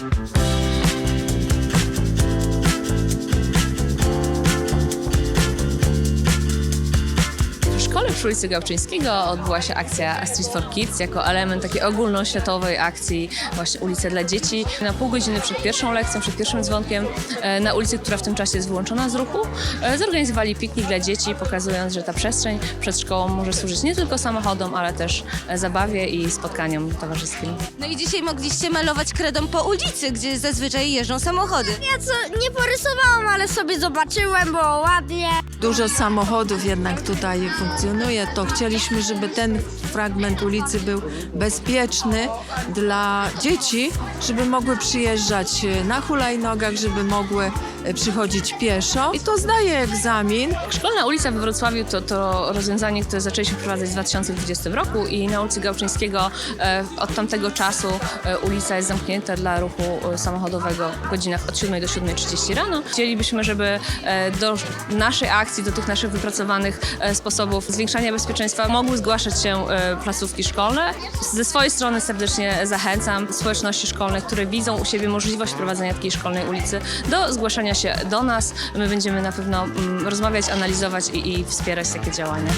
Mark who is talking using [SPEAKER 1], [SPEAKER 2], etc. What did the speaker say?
[SPEAKER 1] Mm-hmm. Szkole przy ulicy Gałczyńskiego odbyła się akcja Street for Kids jako element takiej ogólnoświatowej akcji właśnie Ulice dla Dzieci. Na pół godziny przed pierwszą lekcją, przed pierwszym dzwonkiem e, na ulicy, która w tym czasie jest wyłączona z ruchu, e, zorganizowali piknik dla dzieci, pokazując, że ta przestrzeń przed szkołą może służyć nie tylko samochodom, ale też e, zabawie i spotkaniom towarzyskim.
[SPEAKER 2] No i dzisiaj mogliście malować kredą po ulicy, gdzie zazwyczaj jeżdżą samochody.
[SPEAKER 3] Ja co nie porysowałam, ale sobie zobaczyłem, było ładnie.
[SPEAKER 4] Dużo samochodów jednak tutaj funkcjonuje, to chcieliśmy, żeby ten fragment ulicy był bezpieczny dla dzieci, żeby mogły przyjeżdżać na hulajnogach, żeby mogły e, przychodzić pieszo. I to zdaje egzamin.
[SPEAKER 1] Szkolna ulica we Wrocławiu to, to rozwiązanie, które zaczęliśmy wprowadzać w 2020 roku i na ulicy Gałczyńskiego e, od tamtego czasu e, ulica jest zamknięta dla ruchu e, samochodowego w godzinach od 7 do 7.30 rano. Chcielibyśmy, żeby e, do naszej akcji, do tych naszych wypracowanych e, sposobów zwiększania bezpieczeństwa mogły zgłaszać się e, placówki szkolne. Ze swojej strony serdecznie zachęcam społeczności szkolnych, które widzą u siebie możliwość prowadzenia takiej szkolnej ulicy, do zgłaszania się do nas. My będziemy na pewno mm, rozmawiać, analizować i, i wspierać takie działania.